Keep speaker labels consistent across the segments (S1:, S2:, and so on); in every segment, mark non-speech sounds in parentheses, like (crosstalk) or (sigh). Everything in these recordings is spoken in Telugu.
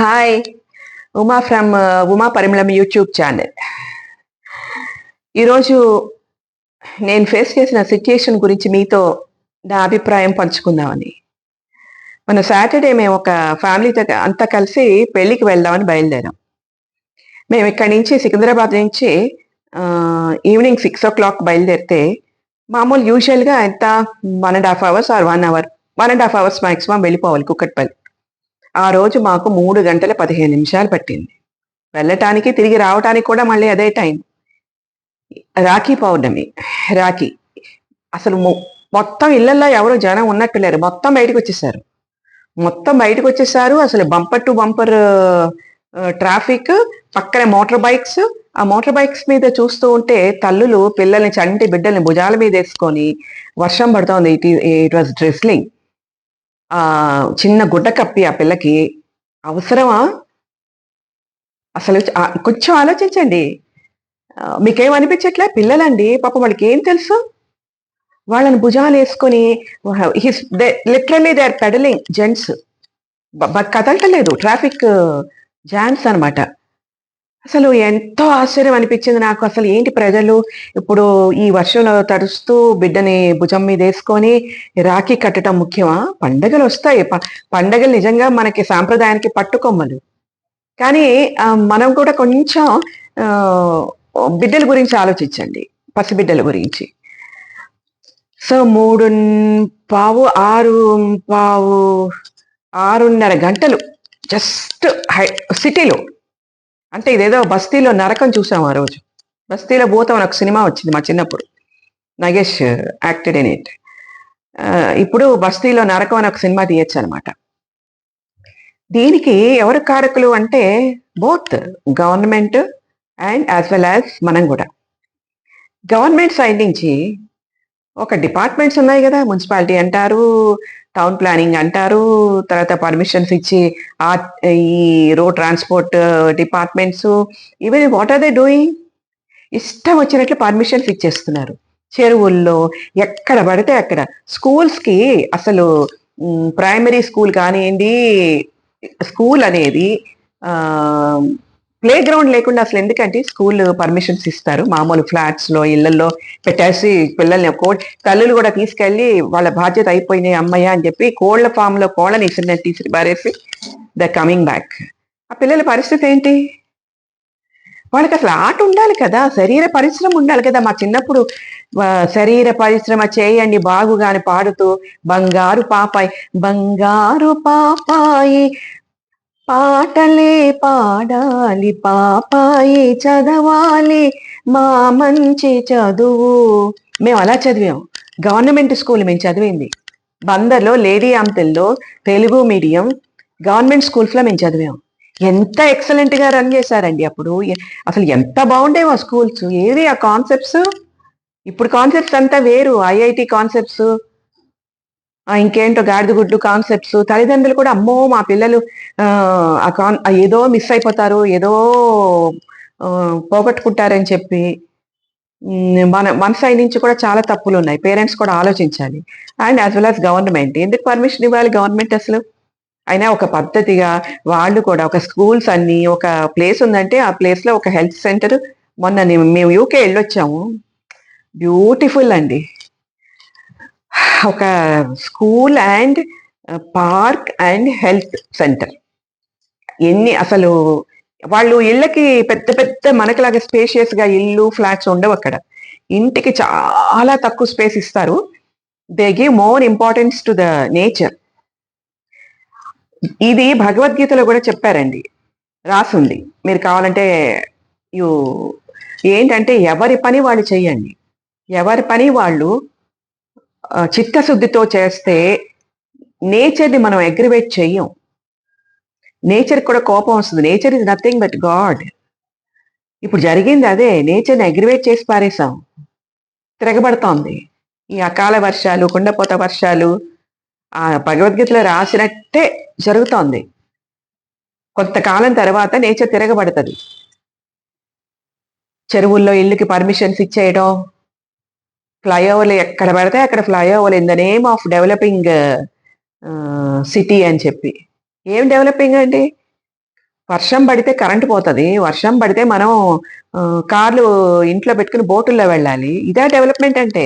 S1: హాయ్ ఉమా ఫ్రమ్ ఉమా పరిమళం యూట్యూబ్ ఛానల్ ఈరోజు నేను ఫేస్ చేసిన సిచ్యుయేషన్ గురించి మీతో నా అభిప్రాయం పంచుకుందామని. మన సాటర్డే మేము ఒక ఫ్యామిలీతో అంతా కలిసి పెళ్ళికి వెళ్దామని బయలుదేరాం. మేము ఇక్కడి నుంచి సికింద్రాబాద్ నుంచి ఈవినింగ్ సిక్స్ ఓ క్లాక్ బయలుదేరితే మామూలు యూజువల్గా ఎంత one and half hours or one hour one and half hours maximum వెళ్ళిపోవాలి కుక్కట్పల్లి. ఆ రోజు మాకు మూడు గంటల పదిహేను నిమిషాలు పట్టింది. వెళ్ళటానికి తిరిగి రావటానికి కూడా మళ్ళీ అదే టైం. రాఖీ పౌర్ణమి. రాఖీ. అసలు మొత్తం ఇళ్ళలో ఎవరు జనం ఉన్నట్టు లేరు. మొత్తం బయటకు వచ్చేసారు. మొత్తం బయటకు వచ్చేసారు. అసలు బంపర్ టు బంపర్ ట్రాఫిక్ పక్కన మోటార్ బైక్స్. ఆ మోటార్ బైక్స్ మీద చూస్తూ ఉంటే తల్లులు పిల్లల్ని చంటి బిడ్డల్ని భుజాల మీద వేసుకొని వర్షం పడుతోంది. It it was drizzling. ఆ చిన్న గుడ్డ కప్పి ఆ పిల్లకి అవసరమా? అసలు కొంచెం ఆలోచించండి. మీకేమనిపించట్లే? పిల్లలండి పాప వాళ్ళకి ఏం తెలుసు? వాళ్ళని భుజాలు వేసుకొని literally they are pedalling gents. But కదలటలేదు traffic jams అనమాట అసలు ఎంతో ఆశ్చర్యం అనిపించింది నాకు. అసలు ఏంటి ప్రజలు ఇప్పుడు ఈ వర్షంలో తడుస్తూ బిడ్డని భుజం మీద వేసుకొని రాఖీ కట్టడం ముఖ్యమా? పండగలు వస్తాయి. ప- పండగలు నిజంగా మనకి సాంప్రదాయానికి పట్టుకొమ్మలు. కానీ మనం కూడా కొంచెం బిడ్డల గురించి ఆలోచించండి. పసిబిడ్డల గురించి. సో మూడు పావు ఆరు పావు ఆరున్నర గంటలు. జస్ట్ హై సిటీలో. అంటే ఇదేదో బస్తీలో నరకం చూసాం ఆ రోజు. బస్తీలో భూతం అని ఒక సినిమా వచ్చింది మా చిన్నప్పుడు. నగేష్ యాక్టెడ్ ఇన్ ఇట్ ఇప్పుడు బస్తీలో నరకం అని ఒక సినిమా తీయచ్చు అనమాట దీనికి ఎవరు కారకులు అంటే both government and as well as మనం కూడా. గవర్నమెంట్ సైడ్ నుంచి ఒక డిపార్ట్మెంట్స్ ఉన్నాయి కదా మున్సిపాలిటీ అంటారు టౌన్ ప్లానింగ్ అంటారు. తర్వాత పర్మిషన్స్ ఇచ్చి ఆ ఈ road transport departments even what are they doing? ఇష్టం వచ్చినట్లు పర్మిషన్స్ ఇచ్చేస్తున్నారు. చెరువుల్లో ఎక్కడ పడితే అక్కడ. స్కూల్స్కి అసలు ప్రైమరీ స్కూల్ కానివ్వండి స్కూల్ అనేది ప్లే గ్రౌండ్ లేకుండా అసలు ఎందుకంటే స్కూల్ పర్మిషన్స్ ఇస్తారు. మామూలు ఫ్లాట్స్లో ఇళ్ళలో పెట్టేసి పిల్లల్ని కో తల్లులు కూడా తీసుకెళ్ళి వాళ్ళ బాధ్యత అయిపోయినాయి అమ్మయ్య అని చెప్పి కోళ్ళ ఫామ్లో కోళ్ళని ఇసిరిన తీసి బారేసి ద కమింగ్ బ్యాక్. ఆ పిల్లల పరిస్థితి ఏంటి? వాళ్ళకి అసలు ఆట ఉండాలి కదా శరీర పరిశ్రమ ఉండాలి కదా. మా చిన్నప్పుడు శరీర పరిశ్రమ చేయండి బాగుగాని పాడుతూ బంగారు పాపాయి బంగారు పాపాయి పాటలే పాడాలి పాపాయి చదవాలి మా మంచి చదువు. మేము అలా చదివాం గవర్నమెంట్ స్కూల్ మేము చదివింది. బందర్లో లేడీ అంతెల్లో తెలుగు మీడియం గవర్నమెంట్ స్కూల్స్లో మేము చదివాం ఎంత ఎక్సలెంట్గా రన్ చేశారండి అప్పుడు. అసలు ఎంత బాగుండేవో స్కూల్స్. ఏవి ఆ కాన్సెప్ట్స్? ఇప్పుడు కాన్సెప్ట్స్ అంతా వేరు. ఐఐటి కాన్సెప్ట్స్ ఇంకేంటో గాడిదగుడ్లు కాన్సెప్ట్స్ తల్లిదండ్రులు కూడా అమ్మో మా పిల్లలు ఆ, కాన్ ఏదో మిస్ అయిపోతారు ఏదో పోగొట్టుకుంటారని చెప్పి మన మన సైడ్ నుంచి కూడా చాలా తప్పులు ఉన్నాయి. పేరెంట్స్ కూడా ఆలోచించాలి. And as well as government ఎందుకు పర్మిషన్ ఇవ్వాలి గవర్నమెంట్ అసలు? అయినా ఒక పద్ధతిగా వాళ్ళు కూడా ఒక స్కూల్స్ అన్ని ఒక ప్లేస్ ఉందంటే ఆ ప్లేస్లో ఒక హెల్త్ సెంటర్ మొన్న మేము యూకే వెళ్ళొచ్చాము. బ్యూటిఫుల్ అండి. ఒక school and park and health centre. ఎన్ని అసలు వాళ్ళు ఇళ్ళకి పెద్ద పెద్ద మనకిలాగా స్పేషియస్గా ఇల్లు ఫ్లాట్స్ ఉండవు అక్కడ. ఇంటికి చాలా తక్కువ స్పేస్ ఇస్తారు. They give more importance to the nature. ఇది భగవద్గీతలో కూడా చెప్పారండి. రాసుంది. మీరు కావాలంటే యు ఏంటంటే ఎవరి పని వాళ్ళు చేయండి. ఎవరి పని వాళ్ళు చిత్తశుద్ధితో చేస్తే నేచర్ని మనం అగ్రివేట్ చెయ్యం. నేచర్ కూడా కోపం వస్తుంది. Nature is nothing but God ఇప్పుడు జరిగింది అదే. నేచర్ని అగ్రివేట్ చేసి పారేసాం తిరగబడుతోంది. ఈ అకాల వర్షాలు కుండపోత వర్షాలు ఆ భగవద్గీతలో రాసినట్టే జరుగుతోంది. కొంతకాలం తర్వాత నేచర్ తిరగబడుతుంది. చెరువుల్లో ఇల్లుకి పర్మిషన్స్ ఇచ్చేయడం ఫ్లైఓవర్లు ఎక్కడ పడితే అక్కడ flyover in the name of developing city అని చెప్పి ఏం డెవలపింగ్ అండి వర్షం పడితే కరెంట్ పోతుంది వర్షం పడితే మనం కార్లు ఇంట్లో పెట్టుకొని బోటుల్లో వెళ్ళాలి. ఇదే డెవలప్‌మెంట్ అంటే.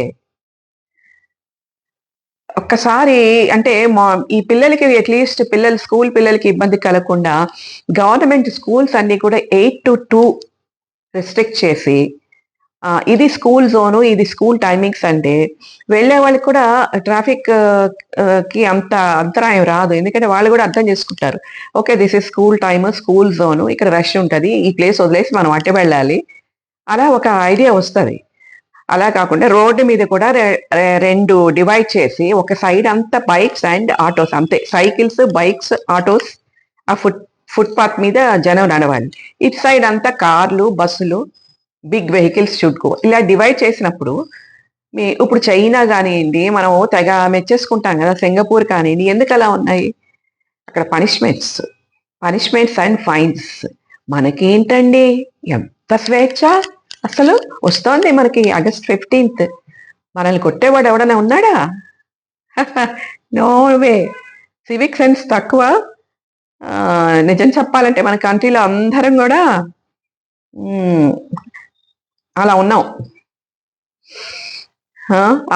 S1: ఒక్కసారి అంటే మా ఈ పిల్లలకి అట్‌లీస్ట్ పిల్లలు స్కూల్ పిల్లలకి ఇబ్బంది కలగకుండా గవర్నమెంట్ స్కూల్స్ అన్నీ కూడా 8-2 రిస్ట్రిక్ట్ చేసి ఇది స్కూల్ జోను, ఇది స్కూల్ టైమింగ్స్ అంటే వెళ్ళే వాళ్ళకి కూడా ట్రాఫిక్కి అంత అంతరాయం రాదు. ఎందుకంటే వాళ్ళు కూడా అర్థం చేసుకుంటారు. Okay. This is school time, school zone. ఇక్కడ రష్ ఉంటుంది ఈ ప్లేస్ వదిలేసి మనం అట్టే వెళ్ళాలి. అలా ఒక ఐడియా వస్తుంది అలా కాకుండా రోడ్డు మీద కూడా రెండు డివైడ్ చేసి ఒక సైడ్ అంతా బైక్స్ అండ్ ఆటోస్ అంతే. సైకిల్స్, బైక్స్, ఆటోస్ ఆ ఫుట్ ఫుట్‌పాత్ మీద జనం నడవాలి. ఇటు సైడ్ అంతా కార్లు, బస్సులు, బిగ్ వెహికల్స్ షుడ్ గో. ఇలా డివైడ్ చేసినప్పుడు మీ ఇప్పుడు చైనా కానివ్వండి మనం తెగ మెచ్చేసుకుంటాం కదా సింగపూర్ కానియండి, ఎందుకలా ఉన్నాయి? అక్కడ పనిష్మెంట్స్. Punishments and fines. మనకేంటండి? ఎంత స్వేచ్ఛ అసలు. వస్తోంది మనకి ఆగస్ట్ 15థ్. మనల్ని కొట్టేవాడు ఎవడన్నా ఉన్నాడా? (laughs) No way. సివిక్ సెన్స్ తక్కువ. నిజం చెప్పాలంటే మన కంట్రీలో అందరం కూడా అలా ఉన్నాం.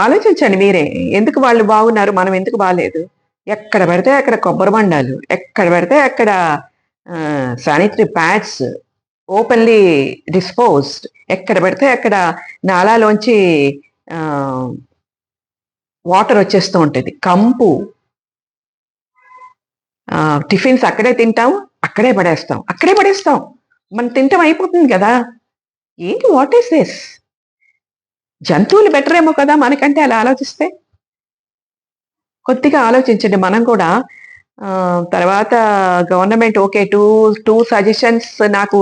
S1: ఆలోచించండి మీరే. ఎందుకు వాళ్ళు బాగున్నారు? మనం ఎందుకు బాగాలేదు ఎక్కడ పడితే అక్కడ కొబ్బరి బండాలు ఎక్కడ పడితే అక్కడ శానిటరీ ప్యాడ్స్ ఓపెన్‌లీ డిస్పోజ్డ్. ఎక్కడ పడితే అక్కడ నాలాలోంచి వాటర్ వచ్చేస్తూ ఉంటుంది కంపు. టిఫిన్స్ అక్కడే తింటాం. అక్కడే పడేస్తాం. అక్కడే పడేస్తాం. మనం తింటాం అయిపోతుంది కదా ఏంటి వాట్ ఈస్ దిస్? జంతువులు బెటర్ ఏమో కదా! మనకంటే అలా ఆలోచిస్తే. కొద్దిగా ఆలోచించండి మనం కూడా. తర్వాత గవర్నమెంట్ ఓకే. 2, 2 సజెషన్స్ నాకు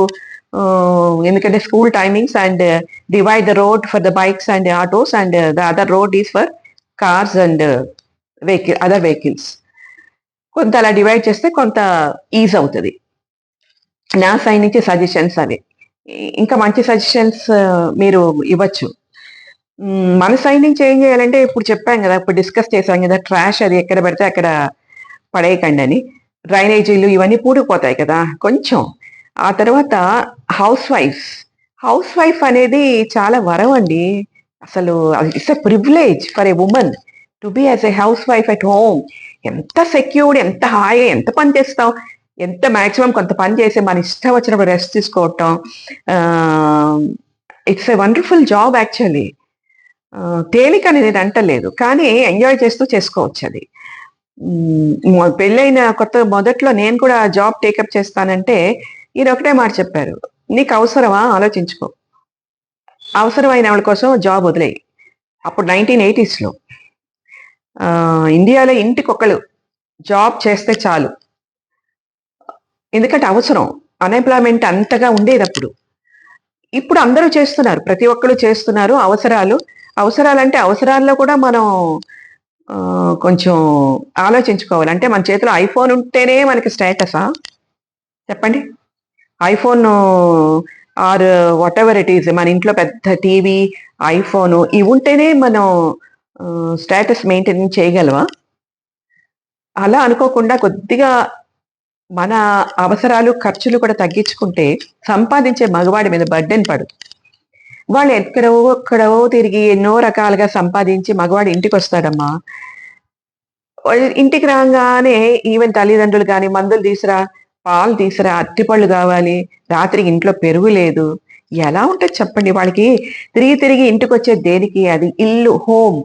S1: ఎందుకంటే school timings and divide the road for the bikes and autos and the other road is for cars and vehicle other vehicles. కొంత అలా డివైడ్ చేస్తే కొంత ఈజ్ అవుతుంది నా సైడ్ నుంచి సజెషన్స్ అవి. ఇంకా మంచి సజెషన్స్ మీరు ఇవ్వచ్చు. మన సైడ్ నుంచి ఏం చేయాలంటే ఇప్పుడు చెప్పాం కదా ఇప్పుడు డిస్కస్ చేసాం కదా ట్రాష్ అది ఎక్కడ పడితే అక్కడ పడేయకండని. డ్రైనేజీలు ఇవన్నీ పూడిపోతాయి కదా! కొంచెం. ఆ తర్వాత హౌస్ వైఫ్స్. హౌస్ వైఫ్ అనేది చాలా వరం అండి. అసలు it's a privilege for a woman to be as a house wife at home. ఎంత సెక్యూర్డ్, ఎంత హాయిగా ఎంత పని చేస్తాం. ఎంత మాక్సిమం కొంత పని చేసి మన ఇష్టం వచ్చినప్పుడు రెస్ట్ తీసుకోవటం. It's a wonderful job actually. తేలిక తేలికని నేను అంటలేదు. కానీ ఎంజాయ్ చేస్తూ చేసుకోవచ్చు అది పెళ్ళైన కొత్త మొదట్లో నేను కూడా జాబ్ టేకప్ చేస్తానంటే ఈయన ఒకటే మాట చెప్పారు. "నీకు అవసరమా? ఆలోచించుకో. అవసరమైన వాళ్ళ కోసం జాబ్ వదిలేయి." అప్పుడు నైన్టీన్ ఎయిటీస్లో ఇండియాలో ఇంటికొకళ్ళు జాబ్ చేస్తే చాలు. ఎందుకంటే అవసరం. అన్‌ఎంప్లాయ్‌మెంట్ అంతగా ఉండేటప్పుడు ఇప్పుడు అందరూ చేస్తున్నారు. ప్రతి ఒక్కరు చేస్తున్నారు. అవసరాలు. అవసరాలంటే అవసరాల్లో కూడా మనం కొంచెం ఆలోచించుకోవాలి. అంటే మన చేతిలో ఐఫోన్ ఉంటేనే మనకి స్టేటసా? చెప్పండి. IPhone or whatever it is మన ఇంట్లో పెద్ద టీవీ, ఐఫోన్ ఇవి ఉంటేనే మనం స్టేటస్ మెయింటైన్ చేయగలవా అలా అనుకోకుండా కొద్దిగా మన అవసరాలు, ఖర్చులు కూడా తగ్గించుకుంటే సంపాదించే మగవాడి మీద బర్డెన్ పడు వాళ్ళు ఎక్కడో, ఎక్కడో తిరిగి ఎన్నో రకాలుగా సంపాదించి మగవాడు ఇంటికి వస్తాడమ్మా ఇంటికి రాగానే ఈవెన్ తల్లిదండ్రులు కానీ మందులు తీసురా, పాలు తీసురా, అరటిపళ్ళు కావాలి, రాత్రి ఇంట్లో పెరుగు లేదు. ఎలా ఉంటుంది చెప్పండి? వాళ్ళకి తిరిగి, తిరిగి ఇంటికొచ్చేది దేనికి? అది ఇల్లు, హోమ్.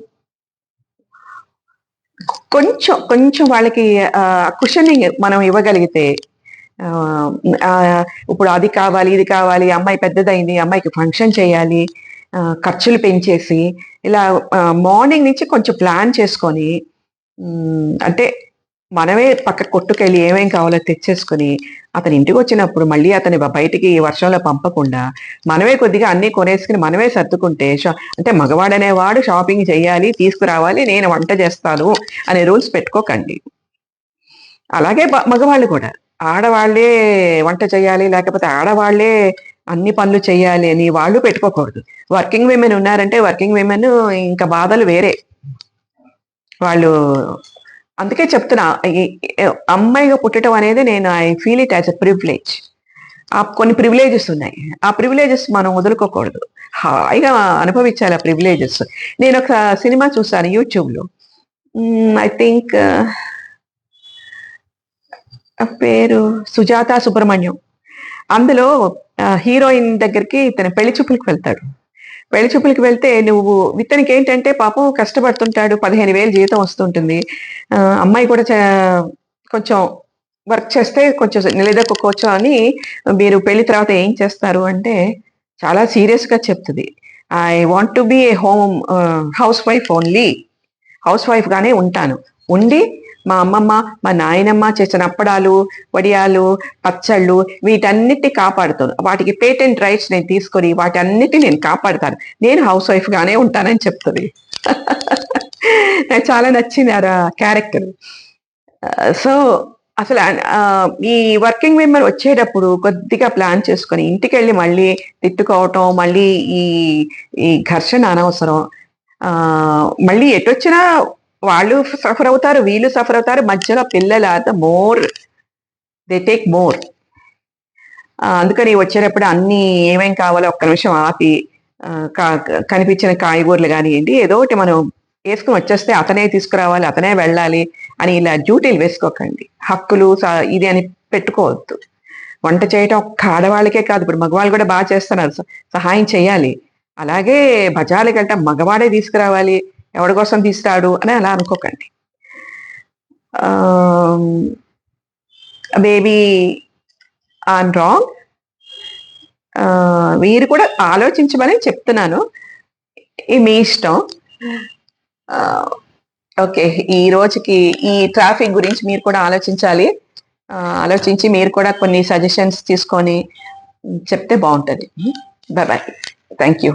S1: కొంచెం, కొంచెం వాళ్ళకి కుషనింగ్ మనం ఇవ్వగలిగితే ఇప్పుడు అది కావాలి, ఇది కావాలి, అమ్మాయి పెద్దదైంది అమ్మాయికి ఫంక్షన్ చేయాలి, ఖర్చులు పెంచేసి ఇలా మార్నింగ్ నుంచి కొంచెం ప్లాన్ చేసుకొని అంటే మనమే పక్క కొట్టుకెళ్ళి ఏమేం కావాలో తెచ్చేసుకొని, ఇంటికి వచ్చినప్పుడు మళ్ళీ అతని బయటికి వర్షంలో పంపకుండా, మనమే కొద్దిగా అన్నీ కొనేసుకుని మనమే సర్దుకుంటే షా అంటే మగవాడనేవాడు షాపింగ్ చేయాలి, తీసుకురావాలి, నేను వంట చేస్తాను అనే రూల్స్ పెట్టుకోకండి. అలాగే మగవాళ్ళు కూడా. ఆడవాళ్ళే వంట చేయాలి, లేకపోతే ఆడవాళ్ళే అన్ని పనులు చేయాలి అని వాళ్ళు పెట్టుకోకూడదు. వర్కింగ్ విమెన్ ఉన్నారంటే వర్కింగ్ విమెన్ ఇంకా బాధలు వేరే. వాళ్ళు అందుకే చెప్తున్నా. అమ్మాయిగా పుట్టడం అనేది నేను I feel it as a privilege. ఆ కొన్ని ప్రివిలేజెస్ ఉన్నాయి. ఆ ప్రివిలేజెస్ మనం వదులుకోకూడదు. హాయిగా అనుభవించాలి ఆ ప్రివిలేజెస్ నేను ఒక సినిమా చూసాను యూట్యూబ్లో. ఐ థింక్ పేరు సుజాత సుబ్రహ్మణ్యం. అందులో హీరోయిన్ దగ్గరికి తన పెళ్ళి చూపులకు వెళ్తాడు. పెళ్ళి చూపులకి వెళ్తే నువ్వు ఇతనికి ఏంటంటే పాపం కష్టపడుతుంటాడు పదిహేను వేలు జీతం వస్తుంటుంది. అమ్మాయి కూడా కొంచెం వర్క్ చేస్తే కొంచెం నిలదొక్కుకోవచ్చు అని మీరు పెళ్ళి తర్వాత ఏం చేస్తారు అంటే చాలా సీరియస్గా చెప్తుంది. I want to be a home house wife only. House వైఫ్గానే ఉంటాను. ఉండి మా అమ్మమ్మ మా నాయనమ్మ చేసిన అప్పడాలు వడియాలు పచ్చళ్ళు వీటన్నిటి కాపాడుతాను వాటికి పేటెంట్ రైట్స్ నేను తీసుకొని వాటన్నిటి నేను కాపాడుతాను. నేను హౌస్ వైఫ్ గానే ఉంటానని చెప్తుంది. (laughs) నాకు చాలా నచ్చింది ఆ క్యారెక్టర్. సో అసలు ఆ, ఈ వర్కింగ్ విమెన్ వచ్చేటప్పుడు కొద్దిగా ప్లాన్ చేసుకొని ఇంటికి వెళ్ళి మళ్ళీ తిట్టుకోవటం మళ్ళీ ఈ ఈ ఘర్షణ అనవసరం ఆ మళ్ళీ ఎటొచ్చినా వాళ్ళు సఫర్ అవుతారు వీళ్ళు సఫర్ అవుతారు. మధ్యలో పిల్లల మోర్ దే టేక్ మోర్ అందుకని వచ్చేటప్పుడు అన్ని ఏమేం కావాలో ఒక్క నిమిషం ఆపి కా- కనిపించిన కాయగూరలు కానివ్వండి ఏదో ఒకటి మనం వేసుకుని వచ్చేస్తే అతనే తీసుకురావాలి అతనే వెళ్ళాలి అని ఇలా డ్యూటీలు వేసుకోకండి. హక్కులు స- ఇది అని పెట్టుకోవద్దు. వంట చేయటం ఒక్క ఆడవాళ్ళకే కాదు ఇప్పుడు మగవాళ్ళు కూడా బాగా చేస్తున్నారు సహాయం చేయాలి. అలాగే బజార్లకు వెళ్ళటం మగవాడే తీసుకురావాలి. ఎవరి కోసం తీస్తాడు అని అలా అనుకోకండి. బేబీ ఆన్ రాంగ్ మీరు కూడా ఆలోచించమని చెప్తున్నాను. మీ ఇష్టం. ఓకే ఈ రోజుకి ఈ ట్రాఫిక్ గురించి మీరు కూడా ఆలోచించాలి. ఆలోచించి మీరు కూడా కొన్ని సజెషన్స్ తీసుకొని చెప్తే బాగుంటుంది. Bye thank you